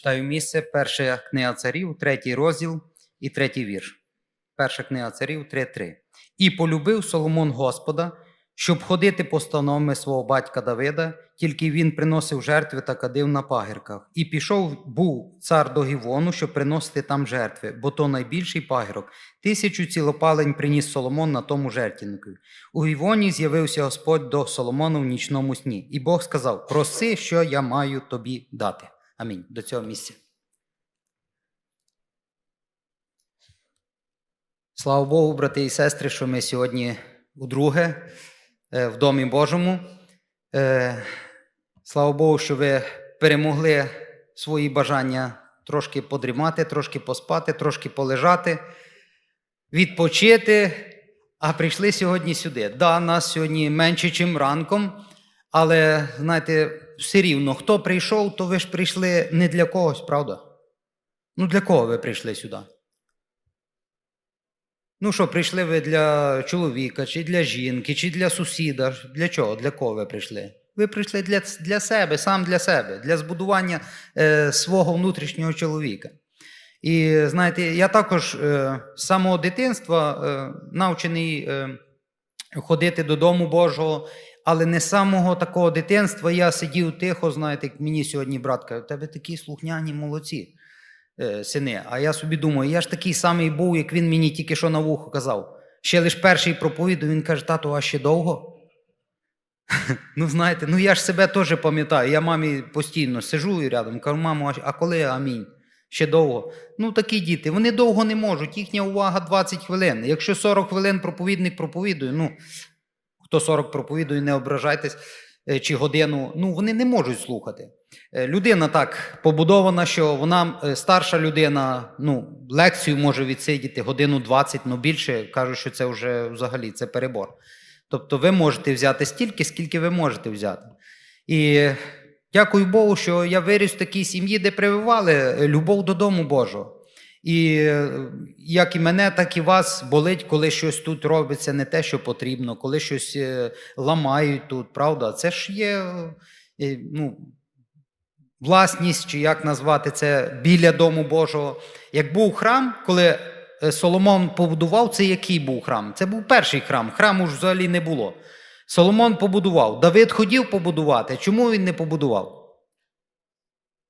Читаю місце, перша книга царів, третій розділ і третій вірш. Перша книга царів 3.3. І полюбив Соломон Господа, щоб ходити постановами свого батька Давида, тільки він приносив жертви та кадив на пагірках. І пішов був цар до Гівону, щоб приносити там жертви, бо то найбільший пагірок. Тисячу цілопалень приніс Соломон на тому жертвеннику. У Гівоні з'явився Господь до Соломона в нічному сні, і Бог сказав: Проси, що я маю тобі дати. Амінь. До цього місця. Слава Богу, брати і сестри, що ми сьогодні удруге е, в Домі Божому. Е, Слава Богу, що ви перемогли свої бажання трошки подрімати, трошки поспати, трошки полежати, відпочити, а прийшли сьогодні сюди. Да, нас сьогодні менше, ніж ранком, але знаєте, все рівно, хто прийшов, то ви ж прийшли не для когось, правда? Ну, для кого ви прийшли сюди? Ну що, прийшли ви для чоловіка, чи для жінки, чи для сусіда? Для чого? Для кого ви прийшли? Ви прийшли для, для себе, сам для себе, для збудування е, свого внутрішнього чоловіка. І знаєте, я також е, з самого дитинства е, навчений е, ходити додому Божого, але не з самого такого дитинства я сидів тихо, знаєте, як мені сьогодні брат каже, у тебе такі слухняні молодці е, сини. А я собі думаю, я ж такий самий був, як він мені тільки що на вухо казав. Ще лиш перший проповідав, він каже, тату, а ще довго? ну, знаєте, ну я ж себе теж пам'ятаю. Я мамі постійно сижу і рядом, кажу, мамо, а коли амінь? Ще довго. Ну, такі діти, вони довго не можуть, їхня увага 20 хвилин. Якщо 40 хвилин проповідник проповідує, ну, хто 40 проповідує, не ображайтесь, е, чи годину, ну, вони не можуть слухати. Е, Людина так побудована, що вона е, старша людина, ну, лекцію може відсидіти годину 20, ну більше кажуть, що це вже взагалі це перебор. Тобто ви можете взяти стільки, скільки ви можете взяти. І дякую Богу, що я виріс в такій сім'ї, де прививали любов до дому Божого. І е, як і мене, так і вас болить, коли щось тут робиться не те, що потрібно, коли щось е, ламають тут, правда? Це ж є е, ну, власність, чи як назвати це, біля дому Божого. Як був храм, коли Соломон побудував, це який був храм? Це був перший храм. Храму ж взагалі не було. Соломон побудував. Давид хотів побудувати. Чому він не побудував?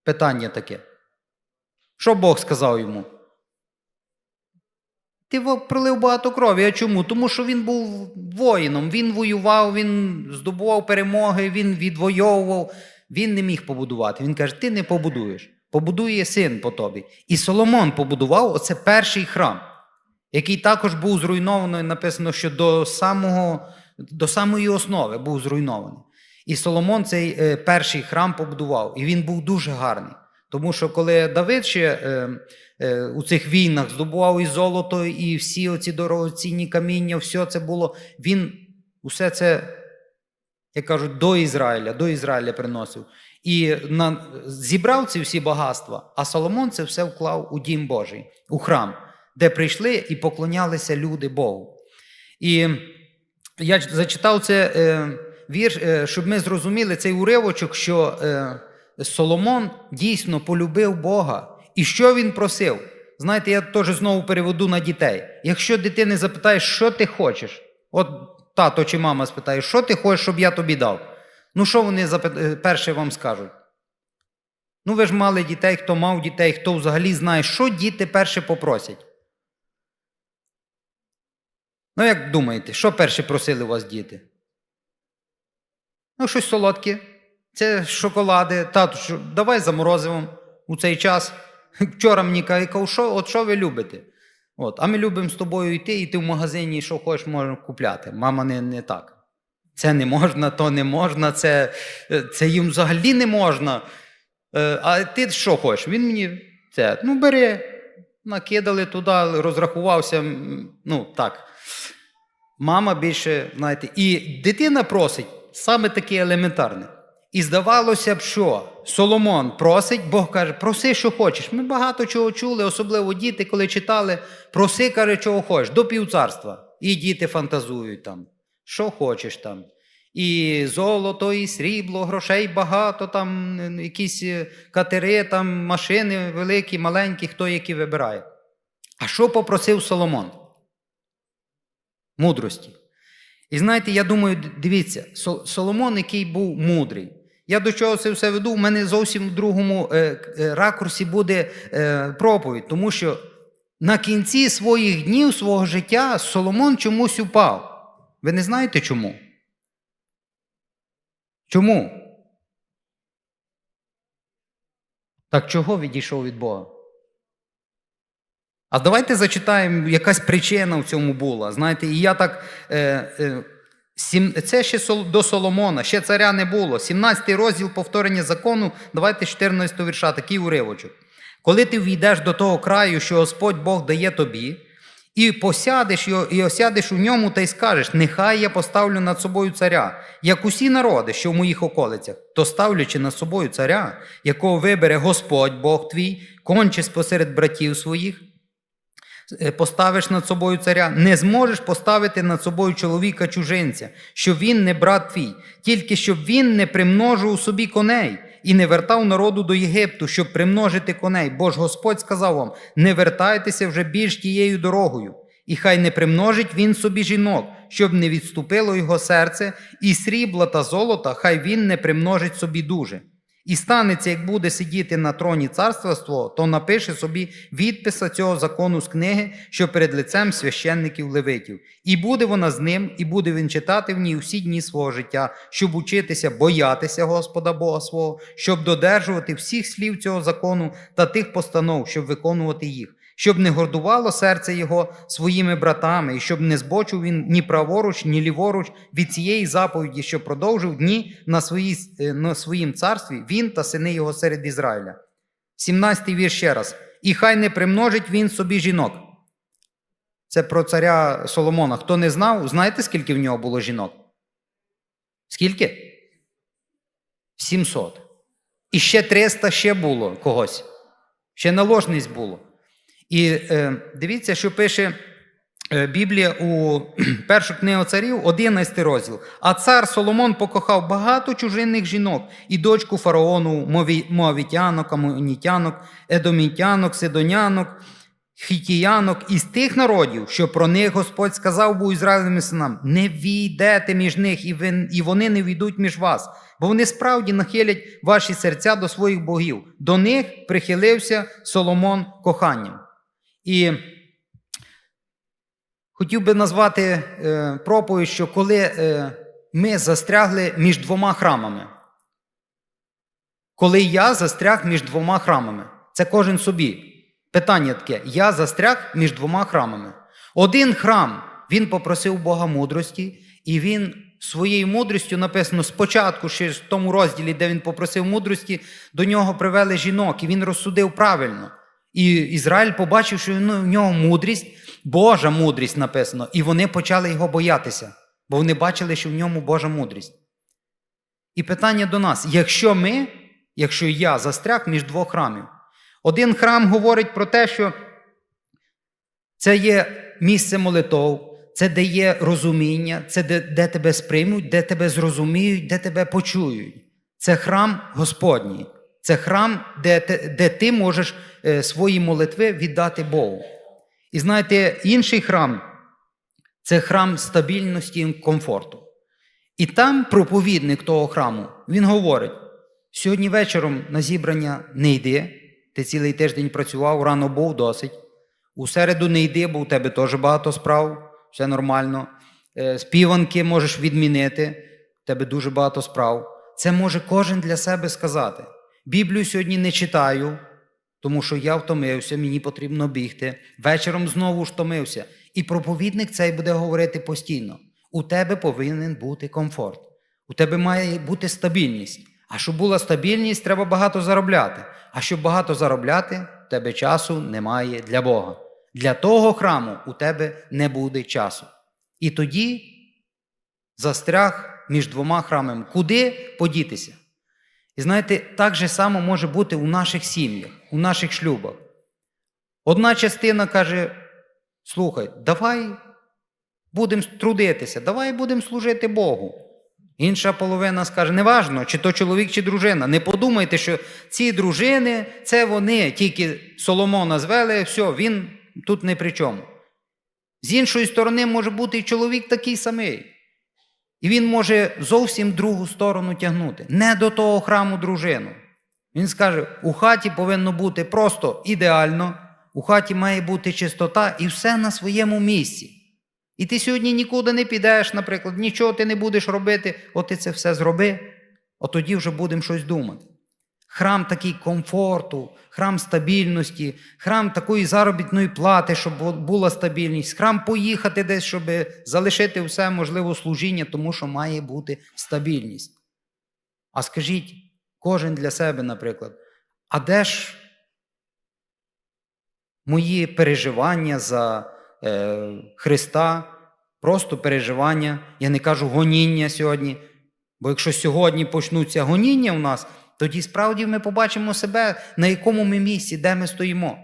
Питання таке. Що Бог сказав йому? Ти пролив багато крові. А чому? Тому що він був воїном, він воював, він здобував перемоги, він відвоював. Він не міг побудувати. Він каже: ти не побудуєш. Побудує син по тобі. І Соломон побудував оце перший храм, який також був зруйнований. Написано, що до, самого, до самої основи був зруйнований. І Соломон цей е, перший храм побудував, і він був дуже гарний. Тому що коли Давид ще е, е, у цих війнах здобував і золото, і всі оці дорогоцінні каміння, все це було, він усе це, як кажуть, до Ізраїля, до Ізраїля приносив. І на, зібрав ці всі багатства, а Соломон це все вклав у дім Божий, у храм, де прийшли і поклонялися люди Богу. І я зачитав це е, вірш, е, щоб ми зрозуміли цей уривочок, що е, Соломон дійсно полюбив Бога. І що він просив? Знаєте, я теж знову переведу на дітей. Якщо дитини запитаєш, що ти хочеш, от тато чи мама спитає, що ти хочеш, щоб я тобі дав? Ну, що вони е, перше вам скажуть? Ну, ви ж мали дітей, хто мав дітей, хто взагалі знає, що діти перше попросять. Ну, як думаєте, що перше просили у вас діти? Ну, щось солодке. Це шоколади. Тату, давай заморозимо у цей час. Вчора мені каже, що, от що ви любите? От, а ми любимо з тобою йти, йти в магазині, що хочеш, можна купляти. Мама не, не так. Це не можна, то не можна, це, це їм взагалі не можна. Е, А ти що хочеш? Він мені це, ну бери, накидали туди, розрахувався. Ну, так. Мама більше, знаєте, і дитина просить саме таке елементарне. І здавалося б, що Соломон просить, Бог каже, проси, що хочеш. Ми багато чого чули, особливо діти, коли читали, проси, каже, чого хочеш, до півцарства. І діти фантазують там, що хочеш там. І золото, і срібло, грошей багато, там якісь е, катери, там машини великі, маленькі, хто які вибирає. А що попросив Соломон? Мудрості. І знаєте, я думаю, дивіться, Соломон, який був мудрий. Я до чого це все веду, в мене зовсім в другому е, е, ракурсі буде е, проповідь, тому що на кінці своїх днів, свого життя, Соломон чомусь упав. Ви не знаєте чому? Чому? Так чого відійшов від Бога? А давайте зачитаємо, якась причина в цьому була. Знаєте, і я так. Це ще до Соломона, ще царя не було. 17 розділ повторення закону, давайте 14 вірша, такий уривочок. Коли ти війдеш до того краю, що Господь Бог дає тобі, і посядеш і осядеш у ньому та й скажеш: нехай я поставлю над собою царя, як усі народи, що в моїх околицях, то ставлячи над собою царя, якого вибере Господь Бог твій, конче посеред братів своїх, поставиш над собою царя, не зможеш поставити над собою чоловіка чужинця, щоб він не брат твій, тільки щоб він не примножив собі коней і не вертав народу до Єгипту, щоб примножити коней. Бо ж Господь сказав вам: не вертайтеся вже більш тією дорогою. І хай не примножить він собі жінок, щоб не відступило його серце, і срібла та золота, хай він не примножить собі дуже. І станеться, як буде сидіти на троні царства свого, то напише собі відписа цього закону з книги, що перед лицем священників левитів. І буде вона з ним, і буде він читати в ній усі дні свого життя, щоб учитися боятися Господа Бога свого, щоб додержувати всіх слів цього закону та тих постанов, щоб виконувати їх. Щоб не гордувало серце його своїми братами, і щоб не збочив він ні праворуч, ні ліворуч від цієї заповіді, що продовжив дні на, свої, е, на своїм царстві він та сини його серед Ізраїля. 17-й вірш ще раз. І хай не примножить він собі жінок. Це про царя Соломона. Хто не знав, знаєте, скільки в нього було жінок? Скільки? 700. І ще 300 ще було когось. Ще наложність було. І е, дивіться, що пише е, Біблія у першу книгу царів, 11 розділ. А цар Соломон покохав багато чужинних жінок, і дочку фараону, моавітянок, амонітянок, едомітянок, сидонянок, хітіянок із тих народів, що про них Господь сказав був Ізраїлевим синам: не війдете між них, і, і вони не війдуть між вас, бо вони справді нахилять ваші серця до своїх богів. До них прихилився Соломон коханням. І хотів би назвати е, проповідь, що коли е, ми застрягли між двома храмами, коли я застряг між двома храмами, це кожен собі. Питання таке: я застряг між двома храмами. Один храм він попросив Бога мудрості, і він своєю мудрістю написано спочатку, ще в тому розділі, де він попросив мудрості, до нього привели жінок, і він розсудив правильно. І Ізраїль побачив, що ну, в нього мудрість, Божа мудрість написано, і вони почали його боятися, бо вони бачили, що в ньому Божа мудрість. І питання до нас: якщо ми, якщо я застряг між двох храмів, один храм говорить про те, що це є місце молитов, це де є розуміння, це де, де тебе сприймуть, де тебе зрозуміють, де тебе почують. Це храм Господній. Це храм, де, де ти можеш е, свої молитви віддати Богу. І знаєте, інший храм це храм стабільності і комфорту. І там проповідник того храму, він говорить: сьогодні вечором на зібрання не йди, ти цілий тиждень працював, рано був досить. У середу не йди, бо у тебе теж багато справ, все нормально. Е, Співанки можеш відмінити, у тебе дуже багато справ. Це може кожен для себе сказати. Біблію сьогодні не читаю, тому що я втомився, мені потрібно бігти. Вечором знову ж втомився. І проповідник цей буде говорити постійно: у тебе повинен бути комфорт, у тебе має бути стабільність. А щоб була стабільність, треба багато заробляти. А щоб багато заробляти, у тебе часу немає для Бога. Для того храму у тебе не буде часу. І тоді застряг між двома храмами. Куди подітися? І знаєте, так же само може бути у наших сім'ях, у наших шлюбах. Одна частина каже: слухай, давай будемо трудитися, давай будемо служити Богу. Інша половина скаже, неважно, чи то чоловік, чи дружина. Не подумайте, що ці дружини це вони, тільки Соломона звели, все, він тут не при чому. З іншої сторони, може бути і чоловік такий самий. І він може зовсім другу сторону тягнути, не до того храму дружину. Він скаже: у хаті повинно бути просто ідеально, у хаті має бути чистота і все на своєму місці. І ти сьогодні нікуди не підеш, наприклад, нічого ти не будеш робити, от ти це все зроби, от тоді вже будемо щось думати. Храм такий комфорту, храм стабільності, храм такої заробітної плати, щоб була стабільність, храм поїхати десь, щоб залишити все можливо служіння, тому що має бути стабільність. А скажіть, кожен для себе, наприклад, а де ж мої переживання за е, Христа, просто переживання, я не кажу гоніння сьогодні. Бо якщо сьогодні почнуться гоніння у нас, тоді справді ми побачимо себе, на якому ми місці, де ми стоїмо,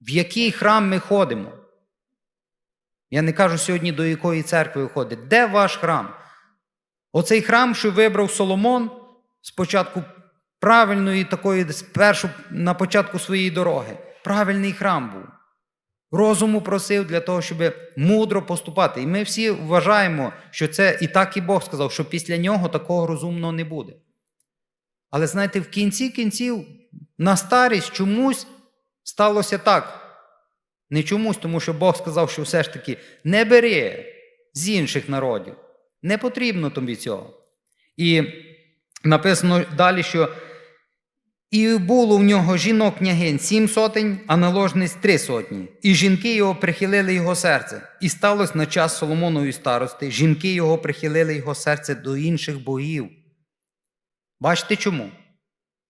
в який храм ми ходимо. Я не кажу сьогодні, до якої церкви ви ходите. Де ваш храм? Оцей храм, що вибрав Соломон спочатку правильної такої, спершу на початку своєї дороги. Правильний храм був. Розуму просив для того, щоб мудро поступати. І ми всі вважаємо, що це і так і Бог сказав, що після нього такого розумного не буде. Але знаєте, в кінці кінців на старість чомусь сталося так. Не чомусь, тому що Бог сказав, що все ж таки не бери з інших народів. Не потрібно тобі цього. І написано далі, що і було в нього жінок княгинь сім сотень, а наложниць три сотні. І жінки його прихилили його серце. І сталося на час Соломонової старости, жінки його прихилили його серце до інших богів. Бачите чому?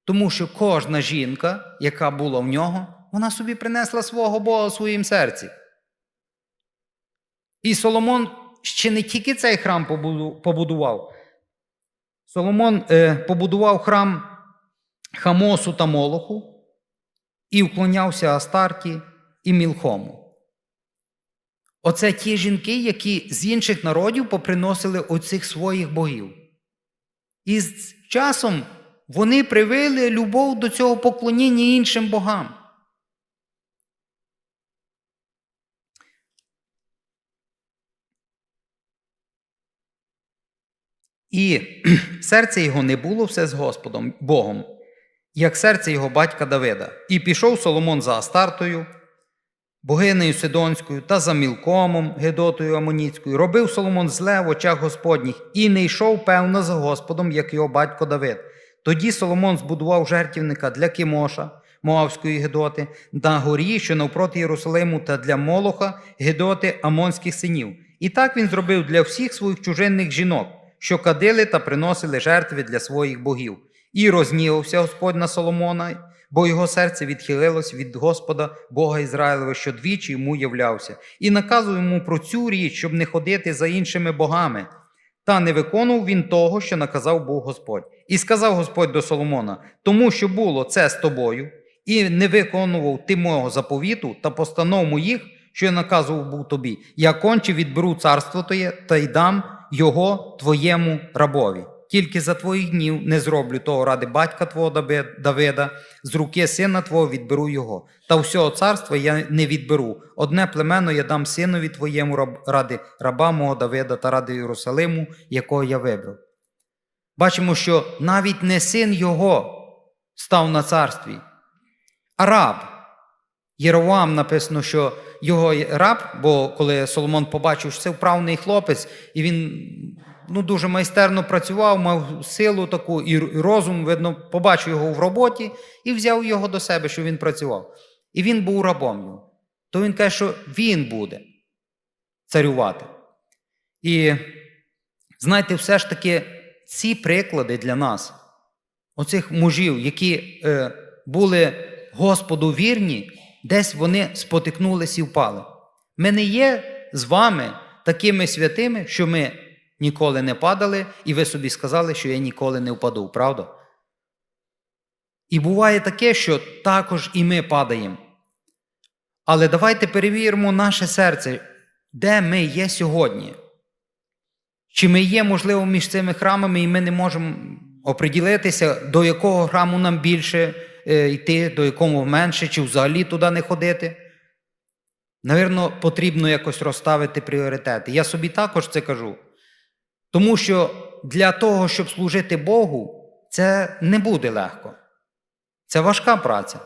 Тому що кожна жінка, яка була в нього, вона собі принесла свого Бога в своїм серці. І Соломон ще не тільки цей храм побудував. Соломон е, побудував храм Хамосу та Молоху і вклонявся Астарті і Мілхому. Оце ті жінки, які з інших народів поприносили оцих своїх богів. І з часом вони привили любов до цього поклоніння іншим богам. І серце його не було все з Господом Богом, як серце його батька Давида. І пішов Соломон за Астартою, богинею Сидонською та за Мілкомом, Гедотою Амоніцькою. Робив Соломон зле в очах Господніх і не йшов, певно, за Господом, як його батько Давид. Тоді Соломон збудував жертівника для Кімоша, Моавської Гедоти, на горі, що навпроти Єрусалиму, та для Молоха, Гедоти Амонських синів. І так він зробив для всіх своїх чужинних жінок, що кадили та приносили жертви для своїх богів. І рознівався Господь на Соломона, бо його серце відхилилось від Господа, Бога Ізраїлева, що двічі йому являвся, і наказував йому про цю річ, щоб не ходити за іншими богами. Та не виконував він того, що наказав Бог Господь. І сказав Господь до Соломона: тому що було це з тобою, і не виконував ти мого заповіту та постанов моїх, що я наказував був тобі. Я конче відберу царство твоє та й дам його твоєму рабові. Тільки за твоїх днів не зроблю того ради батька твого Давида, з руки сина твого відберу його. Та всього царства я не відберу. Одне племено я дам синові твоєму ради раба мого Давида та ради Єрусалиму, якого я вибрав. Бачимо, що навіть не син його став на царстві, а раб. Єровам написано, що його раб, бо коли Соломон побачив, що це вправний хлопець, і він ну, дуже майстерно працював, мав силу таку і розум, видно, побачив його в роботі і взяв його до себе, що він працював. І він був рабом його. То він каже, що він буде царювати. І знаєте, все ж таки ці приклади для нас, оцих мужів, які е, були Господу вірні, десь вони спотикнулися і впали. Ми не є з вами такими святими, що ми ніколи не падали, і ви собі сказали, що я ніколи не впаду, правда? І буває таке, що також і ми падаємо. Але давайте перевіримо наше серце, де ми є сьогодні. Чи ми є, можливо, між цими храмами, і ми не можемо оприділитися, до якого храму нам більше е, йти, до якого менше, чи взагалі туди не ходити? Навірно, потрібно якось розставити пріоритети. Я собі також це кажу. Тому що для того, щоб служити Богу, це не буде легко. Це важка праця.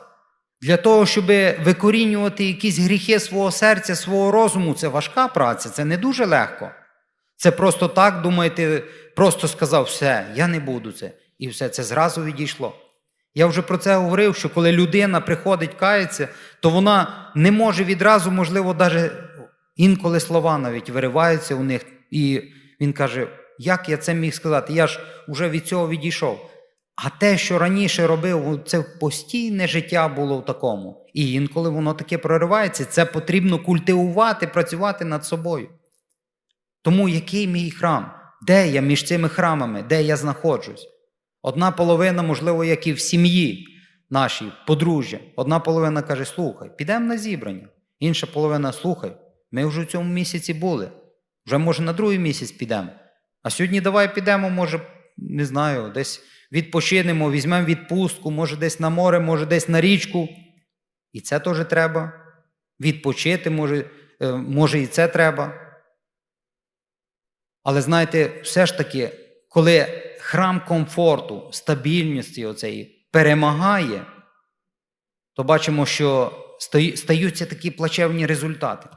Для того, щоб викорінювати якісь гріхи свого серця, свого розуму, це важка праця, це не дуже легко. Це просто так, думаєте, просто сказав все, я не буду це. І все це зразу відійшло. Я вже про це говорив, що коли людина приходить кається, то вона не може відразу, можливо, навіть інколи слова навіть вириваються у них. І він каже: як я це міг сказати? Я ж вже від цього відійшов. А те, що раніше робив, це постійне життя було в такому. І інколи воно таке проривається, це потрібно культивувати, працювати над собою. Тому який мій храм? Де я між цими храмами, де я знаходжусь? Одна половина, можливо, як і в сім'ї нашій, подружжя. Одна половина каже: слухай, підемо на зібрання. Інша половина слухай, ми вже в цьому місяці були. Вже, може, на другий місяць підемо. А сьогодні давай підемо, може, не знаю, десь відпочинемо, візьмемо відпустку, може, десь на море, може, десь на річку. І це теж треба. Відпочити, може, е, може і це треба. Але знаєте, все ж таки, коли храм комфорту, стабільності оцеї перемагає, то бачимо, що стаються такі плачевні результати.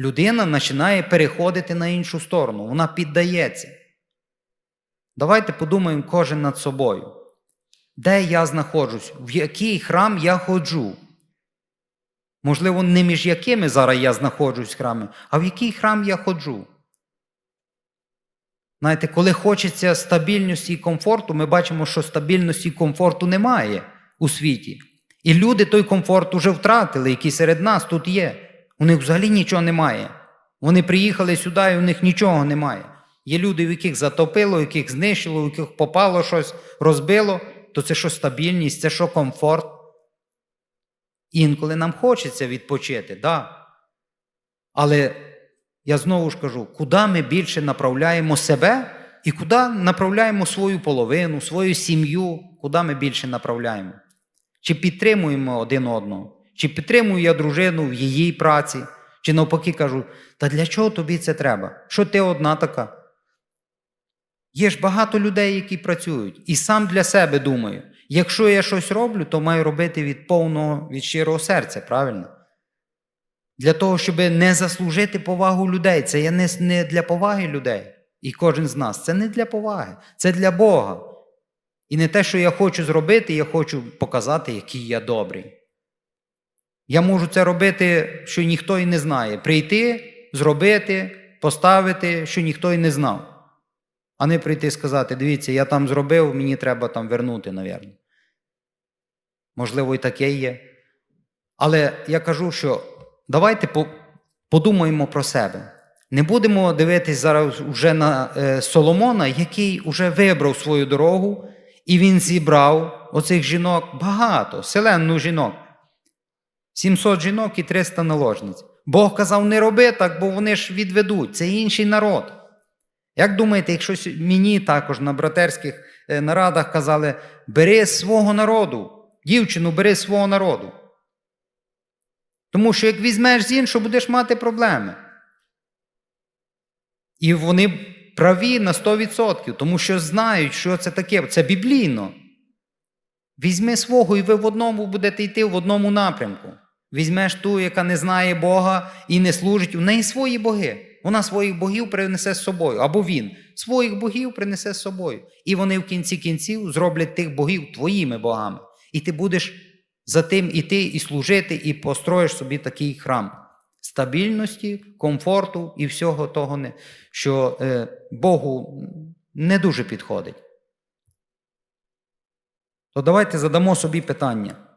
Людина починає переходити на іншу сторону, вона піддається. Давайте подумаємо кожен над собою. Де я знаходжусь, в який храм я ходжу? Можливо, не між якими зараз я знаходжусь храми, а в який храм я ходжу. Знаєте, коли хочеться стабільності і комфорту, ми бачимо, що стабільності і комфорту немає у світі. І люди той комфорт уже втратили, які серед нас тут є. У них взагалі нічого немає. Вони приїхали сюди, і у них нічого немає. Є люди, в яких затопило, в яких знищило, в яких попало щось, розбило, то це що стабільність, це що комфорт. Інколи нам хочеться відпочити, да. Але я знову ж кажу, куди ми більше направляємо себе і куди направляємо свою половину, свою сім'ю, куди ми більше направляємо? Чи підтримуємо один одного? Чи підтримую я дружину в її праці? Чи навпаки кажу, та для чого тобі це треба? Що ти одна така? Є ж багато людей, які працюють, і сам для себе думаю, якщо я щось роблю, то маю робити від повного, від щирого серця, правильно? Для того, щоб не заслужити повагу людей. Це не, не для поваги людей. І кожен з нас. Це не для поваги, це для Бога. І не те, що я хочу зробити, я хочу показати, який я добрий. Я можу це робити, що ніхто і не знає. Прийти, зробити, поставити, що ніхто і не знав. А не прийти і сказати: дивіться, я там зробив, мені треба там вернути, навірно. Можливо, і таке є. Але я кажу, що давайте подумаємо про себе. Не будемо дивитись зараз вже на е, Соломона, який вже вибрав свою дорогу, і він зібрав оцих жінок багато, селенну жінок. 700 жінок і 300 наложниць. Бог казав, не роби так, бо вони ж відведуть. Це інший народ. Як думаєте, якщо мені також на братерських е, нарадах казали, бери свого народу, дівчину, бери свого народу. Тому що як візьмеш з іншого, будеш мати проблеми. І вони праві на 100%, тому що знають, що це таке. Це біблійно. Візьми свого, і ви в одному будете йти в одному напрямку. Візьмеш ту, яка не знає Бога і не служить, у неї свої боги. Вона своїх богів принесе з собою, або він своїх богів принесе з собою. І вони в кінці кінців зроблять тих богів твоїми богами. І ти будеш за тим іти і служити, і построїш собі такий храм стабільності, комфорту і всього того, що е, Богу не дуже підходить. То давайте задамо собі питання.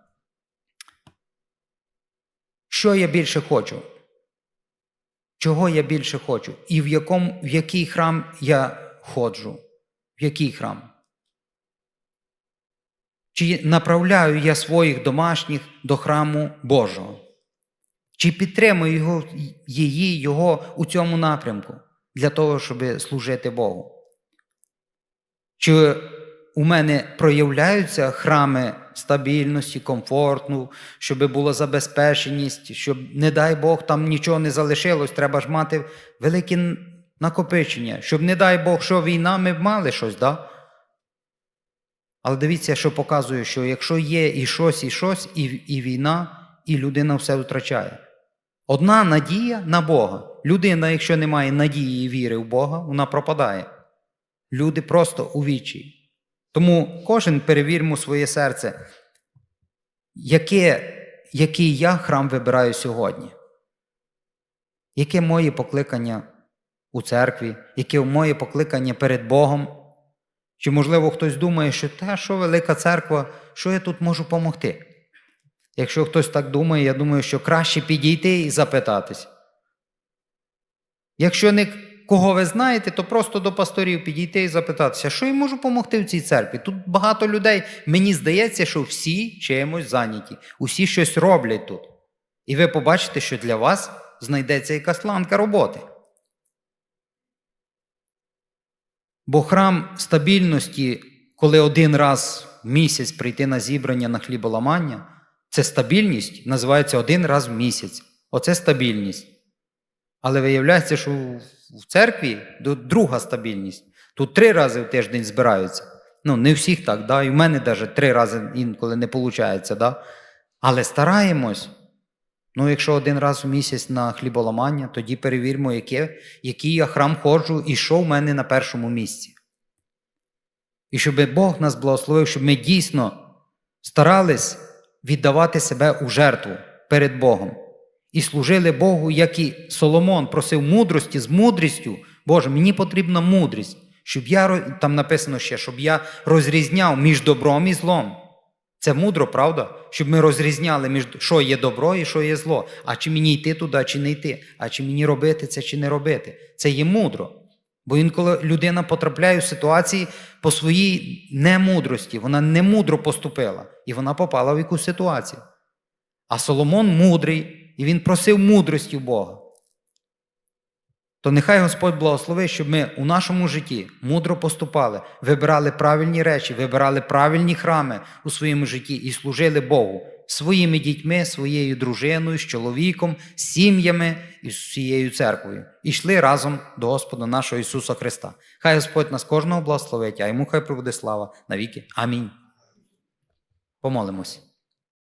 Що я більше хочу? Чого я більше хочу? І в, якому, в який храм я ходжу? В який храм? Чи направляю я своїх домашніх до храму Божого? Чи підтримую його, її, його у цьому напрямку? для того, щоб служити Богу? Чи у мене проявляються храми стабільності, комфортну, щоб була забезпеченість, щоб, не дай Бог, там нічого не залишилось, треба ж мати велике накопичення, щоб, не дай Бог, що війна, ми б мали щось, да? Але дивіться, що показує, що якщо є і щось, і щось, і, і війна, і людина все втрачає. Одна надія на Бога. Людина, якщо не має надії і віри в Бога, вона пропадає. Люди просто у вічі. Тому кожен перевіримо своє серце, яке, який я храм вибираю сьогодні? Яке моє покликання у церкві, яке моє покликання перед Богом? Чи, можливо, хтось думає, що та що велика церква, що я тут можу допомогти? Якщо хтось так думає, я думаю, що краще підійти і запитатись. Якщо не кого ви знаєте, то просто до пасторів підійти і запитатися, що я можу допомогти в цій церкві. Тут багато людей, мені здається, що всі чимось зайняті, усі щось роблять тут. І ви побачите, що для вас знайдеться якась ланка роботи. Бо храм стабільності, коли один раз в місяць прийти на зібрання на хліболамання, це стабільність називається один раз в місяць. Оце стабільність. Але виявляється, що в- церкві друга стабільність. Тут три рази в тиждень збираються. Ну, не всіх так, да? і в мене навіть три рази інколи не виходить. Да? Але стараємось. Ну, якщо один раз в місяць на хліболамання, тоді перевіримо, яке, який я храм ходжу і що в мене на першому місці. І щоб Бог нас благословив, щоб ми дійсно старались віддавати себе у жертву перед Богом. І служили Богу, як і Соломон просив мудрості з мудрістю. Боже, мені потрібна мудрість, щоб я там написано ще, щоб я розрізняв між добром і злом. Це мудро, правда? Щоб ми розрізняли між що є добро і що є зло. А чи мені йти туди, чи не йти, а чи мені робити це, чи не робити. Це є мудро. Бо інколи людина потрапляє в ситуації по своїй немудрості, вона немудро поступила, і вона попала в якусь ситуацію. А Соломон мудрий, і він просив мудрості Бога. То нехай Господь благословить, щоб ми у нашому житті мудро поступали, вибирали правильні речі, вибирали правильні храми у своєму житті і служили Богу своїми дітьми, своєю дружиною, з чоловіком, з сім'ями і з всією церквою. І йшли разом до Господа нашого Ісуса Христа. Хай Господь нас кожного благословить, а йому хай прибуде слава навіки. Амінь. Помолимось.